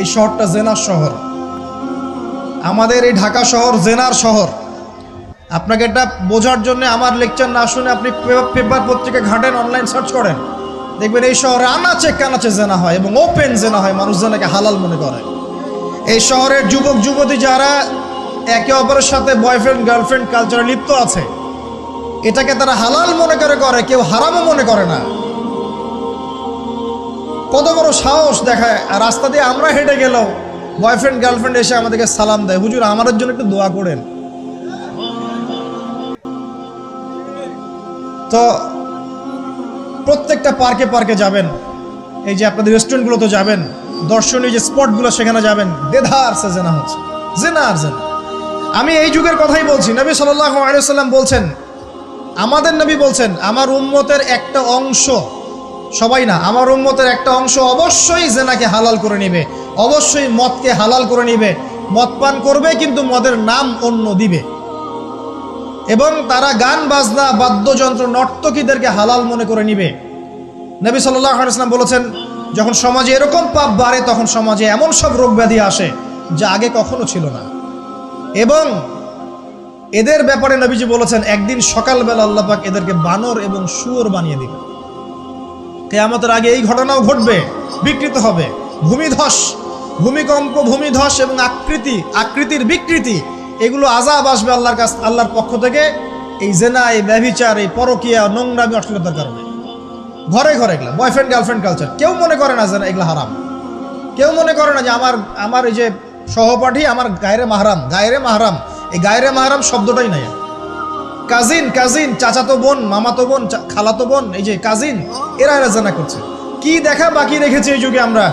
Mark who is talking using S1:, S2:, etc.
S1: এই শহরটা জেনার শহর। আমাদের এই ঢাকা শহর জেনার শহর। আপনাকে এটা বোঝার জন্য আমার লেকচার না শুনে আপনি পেপার পত্রিকা ঘাটেন অনলাইন সার্চ করেন। দেখবেন এই শহরে আনাচে কানাচে জেনা হয় এবং ওপেন জেনা হয়, মানুষ জেনাকে হালাল মনে করে। এই শহরের যুবক, যুবতী যারা একে অপরের সাথে বয়ফ্রেন্ড গার্লফ্রেন্ড কালচারে লিপ্ত আছে, এটাকে তারা হালাল মনে করে করে, কেউ হারামও মনে করে না। কত বড় সাহস দেখায়। আর রাস্তা দিয়ে আমরা হেঁটে গেলেও বয়ফ্রেন্ড গার্লফ্রেন্ড এসে আমাদেরকে সালাম দেয়। হুজুর, আমাদের জন্য একটু দোয়া করেন। তো প্রত্যেকটা পার্কে পার্কে যাবেন। এই যে আপনাদের রেস্টুরেন্টগুলোতে যাবেন। দর্শনীয় যে স্পটগুলো সেখানে যাবেন। দেধার সে জেনা হচ্ছে। জেনা আর জেনা। আমি এই যুগের কথাই বলছি। নবী সাল্লাহ আলিয়াল্লাম বলছেন, আমাদের নবী বলছেন, আমার উম্মতের একটা অংশ সবাই না, আমার উম্মতের একটা অংশ অবশ্যই জেনাকে হালাল করে নেবে। অবশ্যই মদকে হালাল করে নেবে। মদ পান করবে, কিন্তু মদের নাম অন্য দিবে। এবং তারা গান, বাজনা, বাদ্যযন্ত্র, নর্তকীদেরকে হালাল মনে করে নিবে। নবী আলাইসলাম বলেছেন, যখন সমাজে এরকম পাপ বাড়ে, তখন সমাজে এমন সব রোগ ব্যাধি আসে, যা আগে কখনো ছিল না। এবং এদের ব্যাপারে নবীজি বলেছেন, একদিন সকালবেলা আল্লাপাক এদেরকে বানর এবং শুয়োর বানিয়ে দিবে কেয়ামতের আগে এই ঘটনাও ঘটবে, বিকৃত হবে। ভূমিধস, ভূমিকম্প, ভূমিধস এবং আকৃতি, আকৃতির বিকৃতি, এগুলো আজাব আসবে আল্লাহর কাছ আল্লাহর পক্ষ থেকে। এই জেনা, এই ব্যভিচার, এই পরকিয়া, নোংরামি অশ্লীলতার কারণে ঘরে ঘরে এগুলো বয়ফ্রেন্ড গার্লফ্রেন্ড কালচার কেউ মনে করে না যে এগুলো হারাম। কেউ মনে করে না যে আমার আমার এই যে সহপাঠী, আমার গায়রে মাহারাম গায়রে মাহারাম। এই গায়রে মাহারাম শব্দটাই নাই। কাজিন কাজিন, চাচাতো বোন, মামাতো বোন খালাতো বোন, এই যে কাজিন, এরা এরা জানা করছে। কি দেখা বাকি রেখেছে এই যুগে আমরা?